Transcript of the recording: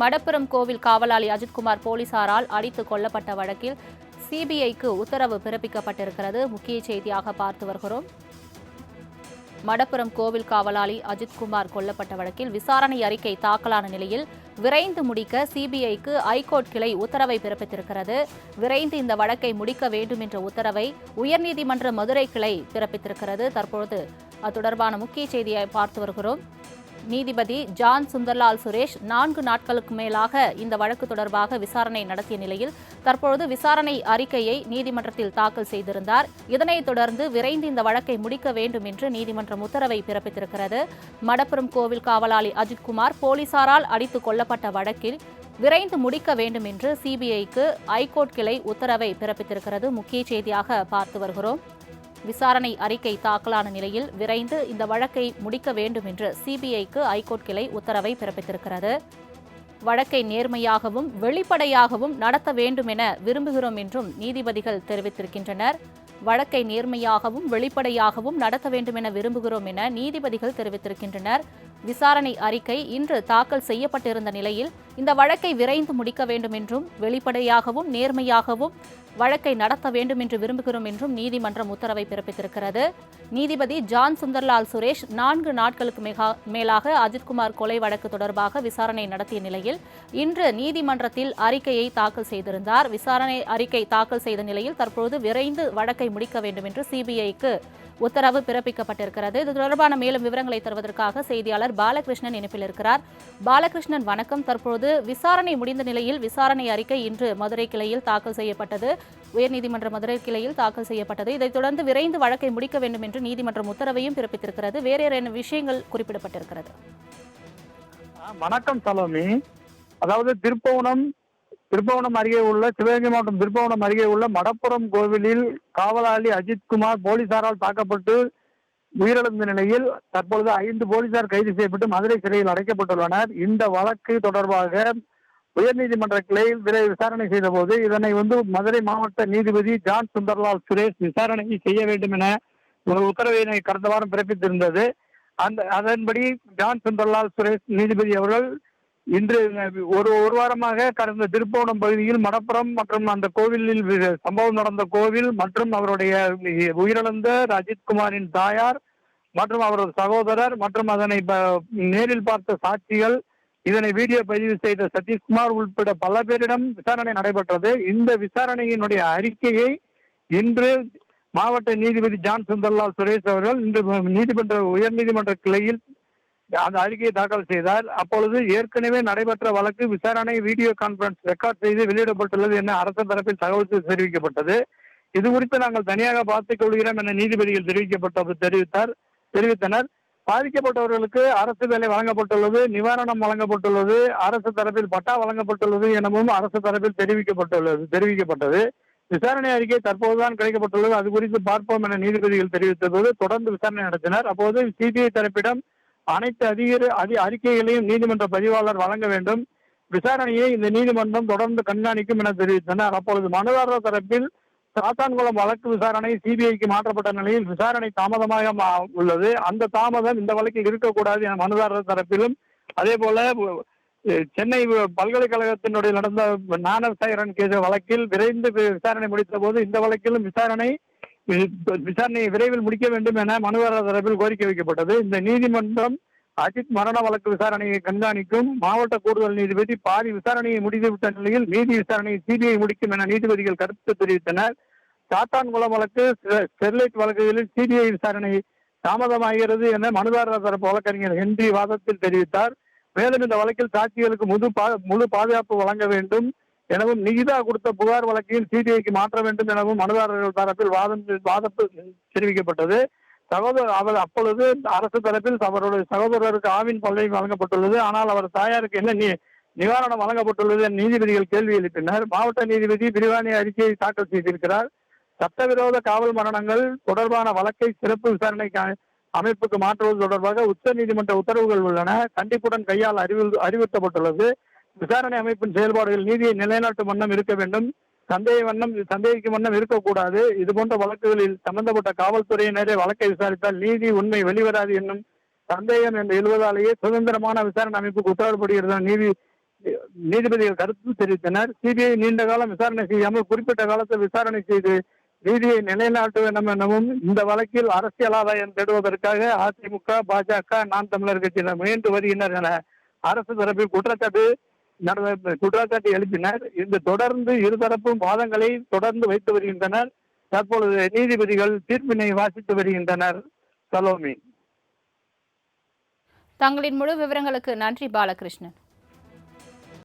மடப்புரம் கோவில் காவலாளி அஜித்குமார் போலீசாரால் அடித்து கொல்லப்பட்ட வழக்கில் சிபிஐக்கு உத்தரவு பிறப்பிக்கப்பட்டிருக்கிறது. முக்கிய செய்தியாக பார்த்து வருகிறோம். மடப்புரம் கோவில் காவலாளி அஜித்குமார் கொல்லப்பட்ட வழக்கில் விசாரணை அறிக்கை தாக்கலான நிலையில் விரைந்து முடிக்க சிபிஐக்கு ஐகோர்ட் கிளை உத்தரவை பிறப்பித்திருக்கிறது. விரைந்து இந்த வழக்கை முடிக்க வேண்டும் என்ற உத்தரவை உயர்நீதிமன்ற மதுரை கிளை பிறப்பித்திருக்கிறது. தற்பொழுது அது தொடர்பான முக்கிய செய்தியை பார்த்து வருகிறோம். நீதிபதி ஜான் சுந்தர்லால் சுரேஷ் நான்கு நாட்களுக்கு மேலாக இந்த வழக்கு தொடர்பாக விசாரணை நடத்திய நிலையில் தற்பொழுது விசாரணை அறிக்கையை நீதிமன்றத்தில் தாக்கல் செய்திருந்தார். இதனைத் தொடர்ந்து விரைந்து இந்த வழக்கை முடிக்க வேண்டும் என்று நீதிமன்றம் உத்தரவை பிறப்பித்திருக்கிறது. மடப்புரம் கோவில் காவலாளி அஜித்குமார் போலீசாரால் அடித்துக் கொல்லப்பட்ட வழக்கில் விரைந்து முடிக்க வேண்டும் என்று சிபிஐக்கு ஐகோர்ட் கிளை உத்தரவை பிறப்பித்திருக்கிறது. முக்கிய செய்தியாக பார்த்து வருகிறோம். விசாரணை அறிக்கை தாக்கலான நிலையில் விரைந்து இந்த வழக்கை முடிக்க வேண்டும் என்று சிபிஐக்கு ஐகோர்ட் கிளை உத்தரவை பிறப்பித்திருக்கிறது. வழக்கை நேர்மையாகவும் வெளிப்படையாகவும் நடத்த வேண்டும் என விரும்புகிறோம் என்றும் நீதிபதிகள் தெரிவித்திருக்கின்றனர். வழக்கை நேர்மையாகவும் வெளிப்படையாகவும் நடத்த வேண்டும் என விரும்புகிறோம் என நீதிபதிகள் தெரிவித்திருக்கின்றனர். விசாரணை அறிக்கை இன்று தாக்கல் செய்யப்பட்டிருந்த நிலையில் இந்த வழக்கை விரைந்து முடிக்க வேண்டும் என்றும் வெளிப்படையாகவும் நேர்மையாகவும் வழக்கை நடத்த வேண்டும் என்று விரும்புகிறோம் என்றும் நீதிமன்றம் உத்தரவை பிறப்பித்திருக்கிறது. நீதிபதி ஜான் சுந்தர்லால் சுரேஷ் நான்கு நாட்களுக்கு மேலாக அஜித்குமார் கொலை வழக்கு தொடர்பாக விசாரணை நடத்திய நிலையில் இன்று நீதிமன்றத்தில் அறிக்கையை தாக்கல் செய்திருந்தார். விசாரணை அறிக்கை தாக்கல் செய்த நிலையில் தற்போது விரைந்து வழக்கை முடிக்க வேண்டும் என்று சிபிஐக்கு உத்தரவு பிறப்பிக்கப்பட்டிருக்கிறது. இது தொடர்பான மேலும் விவரங்களை தருவதற்காக செய்தியாளர் பாலகிருஷ்ணன் இணைப்பில் இருக்கிறார். பாலகிருஷ்ணன் வணக்கம். தற்போது விசாரணை முடிந்த நிலையில் விசாரணை அறிக்கை இன்று மதுரை கிளையில் தாக்கல் செய்யப்பட்டது. உயர்நீதிமன்ற மதுரை கிளையில் தாக்கல் செய்யப்பட்டது. இதைத் தொடர்ந்து விரைந்து வழக்கை முடிக்க வேண்டும் என்று நீதிமன்றம் உத்தரவையும் பிறப்பித்திருக்கிறது. வேறு என்ன விஷயங்கள் குறிப்பிடப்பட்டிருக்கிறது? வணக்கம் சலோமி. அதாவது திருப்பவனம் திருப்பவனம் அருகே உள்ள சிவகங்கை மாவட்டம் திருப்பவனம் அருகே உள்ள மடப்புறம் கோவிலில் காவலாளி அஜித்குமார் போலீசாரால் தாக்கப்பட்டு உயிரிழந்த நிலையில் தற்பொழுது ஐந்து போலீசார் கைது செய்யப்பட்டு மதுரை சிறையில் அடைக்கப்பட்டுள்ளனர். இந்த வழக்கு தொடர்பாக உயர்நீதிமன்ற கிளையில் விரைவு விசாரணை செய்தபோது இதனை வந்து மதுரை மாவட்ட நீதிபதி ஜான் சுந்தர்லால் சுரேஷ் விசாரணை செய்ய வேண்டும் என ஒரு உத்தரவினை கடந்த வாரம் பிறப்பித்திருந்தது. அந்த அதன்படி ஜான் சுந்தர்லால் சுரேஷ் நீதிபதி அவர்கள் இன்று ஒரு ஒரு வாரமாக கடந்த திருப்போணம் பகுதியில் மடப்புறம் மற்றும் அந்த கோவிலில் சம்பவம் நடந்த கோவில் மற்றும் அவருடைய உயிரிழந்த ரஜித்குமாரின் தாயார் மற்றும் அவரது சகோதரர் மற்றும் அதனை ப- நேரில் பார்த்த சாட்சிகள் இதனை வீடியோ பதிவு செய்த சதீஷ்குமார் உட்பட பல பேரிடம் விசாரணை நடைபெற்றது. இந்த விசாரணையினுடைய அறிக்கையை இன்று மாவட்ட நீதிபதி ஜான் சுந்தர்லால் சுரேஷ் அவர்கள் இன்று நீதிமன்ற உயர்நீதிமன்ற கிளையில் அந்த அறிக்கையை தாக்கல் செய்தார். அப்பொழுது ஏற்கனவே நடைபெற்ற வழக்கு விசாரணை வீடியோ கான்பரன்ஸ் ரெக்கார்ட் செய்து வெளியிடப்பட்டுள்ளது என அரசு தரப்பில் தகவல் தெரிவிக்கப்பட்டது. இது குறித்து நாங்கள் தனியாக பார்த்துக் கொள்கிறோம் என நீதிபதிகள் தெரிவிக்கப்பட்ட தெரிவித்தார் தெரிவித்தனர். பாதிக்கப்பட்டவர்களுக்கு அரசு வேலை வழங்கப்பட்டுள்ளது நிவாரணம் வழங்கப்பட்டுள்ளது அரசு தரப்பில் பட்டா வழங்கப்பட்டுள்ளது எனவும் அரசு தரப்பில் தெரிவிக்கப்பட்டுள்ளது தெரிவிக்கப்பட்டது. விசாரணை அறிக்கை தற்போதுதான் கிடைக்கப்பட்டுள்ளது. அது குறித்து பார்ப்போம் என நீதிபதிகள் தெரிவித்தபோது தொடர்ந்து விசாரணை நடத்தினர். அப்போது சிபிஐ தரப்பிடம் அனைத்து அதிக அதி அறிக்கைகளையும் நீதிமன்ற பதிவாளர் வழங்க வேண்டும். விசாரணையை இந்த நீதிமன்றம் தொடர்ந்து கண்காணிக்கும் என தெரிவித்தனர். அப்பொழுது மனுதாரர் தரப்பில் சாத்தான்குளம் வழக்கு விசாரணை சிபிஐக்கு மாற்றப்பட்ட நிலையில் விசாரணை தாமதமாக உள்ளது. அந்த தாமதம் இந்த வழக்கில் இருக்கக்கூடாது என மனுதாரர் தரப்பிலும். அதே போல சென்னை பல்கலைக்கழகத்தினுடைய நடந்த ஞான சைரன் கேஸ் வழக்கில் விரைந்து விசாரணை முடித்த போது இந்த வழக்கிலும் விசாரணை விசாரணையை விரைவில் முடிக்க வேண்டும் என மனுதாரர் தரப்பில் கோரிக்கை வைக்கப்பட்டது. இந்த நீதிமன்றம் அஜித் மரண வழக்கு விசாரணையை கண்காணிக்கும் மாவட்ட கூடுதல் நீதிபதி பாதி விசாரணையை முடித்துவிட்ட நிலையில் மீதி விசாரணையை சிபிஐ முடிக்கும் என நீதிபதிகள் கருத்து தெரிவித்தனர். சாத்தான்குளம் வழக்கு ஸ்டெர்லைட் வழக்குகளில் சிபிஐ விசாரணை தாமதமாகிறது என மனுதாரர் தரப்பு வழக்கறிஞர் ஹென்றி வாதத்தில் தெரிவித்தார். மேலும் இந்த வழக்கில் சாட்சிகளுக்கு முழு பா- முழு பாதுகாப்பு வழங்க வேண்டும் எனவும் நிகிதா கொடுத்த புகார் வழக்கில் சிபிஐக்கு மாற்ற வேண்டும் எனவும் மனுதாரர்கள் தரப்பில் வாதம் வாதப்பு தெரிவிக்கப்பட்டது. சகோதரர் அவர் அப்பொழுது அரசு தரப்பில் அவருடைய சகோதரருக்கு ஆவின் பல்லை வழங்கப்பட்டுள்ளது. ஆனால் அவர் தாயாருக்கு என்ன நி- நிவாரணம் வழங்கப்பட்டுள்ளது நீதிபதிகள் கேள்வி எழுப்பினர். மாவட்ட நீதிபதி விரிவான அறிக்கையை தாக்கல் செய்திருக்கிறார். சட்டவிரோத காவல் மரணங்கள் தொடர்பான வழக்கை சிறப்பு விசாரணை அமைப்புக்கு மாற்றுவது தொடர்பாக உச்ச நீதிமன்ற உத்தரவுகள் உள்ளன. கண்டிப்புடன் கையால் அறிவு அறிவுறுத்தப்பட்டுள்ளது. விசாரணை அமைப்பின் செயல்பாடுகள் நீதியை நிலைநாட்டும் வண்ணம் இருக்க வேண்டும். சந்தேக வண்ணம் சந்தேகிக்கும் வண்ணம் இருக்கக்கூடாது. இது போன்ற வழக்குகளில் சம்பந்தப்பட்ட காவல்துறையினரே வழக்கை விசாரித்தால் நீதி உண்மை வெளிவராது என்னும் சந்தேகம் என்று எழுவதாலேயே சுதந்திரமான விசாரணை அமைப்புக்கு உத்தரவிடப்படுகிறது. நீதி நீதிபதிகள் கருத்து தெரிவித்தனர். சிபிஐ நீண்ட காலம் விசாரணை செய்யாமல் குறிப்பிட்ட காலத்தில் விசாரணை செய்து நீதியை நிலைநாட்ட வேண்டும் எனவும் இந்த வழக்கில் அரசியல் ஆதாயம் தேடுவதற்காக அதிமுக பாஜக நான் தமிழர் கட்சியினர் முயன்று வருகின்றனர் என அரசு தரப்பில் குற்றச்சாட்டு குற்றச்சாட்டை எழுப்பினர். இந்த தொடர்ந்து இருதரப்பும் வாதங்களை தொடர்ந்து வைத்து வருகின்றனர். தற்பொழுது நீதிபதிகள் தீர்ப்பினை வாசித்து வருகின்றனர். சலோமி. தங்களின் முழு விவரங்களுக்கு நன்றி பாலகிருஷ்ணன்.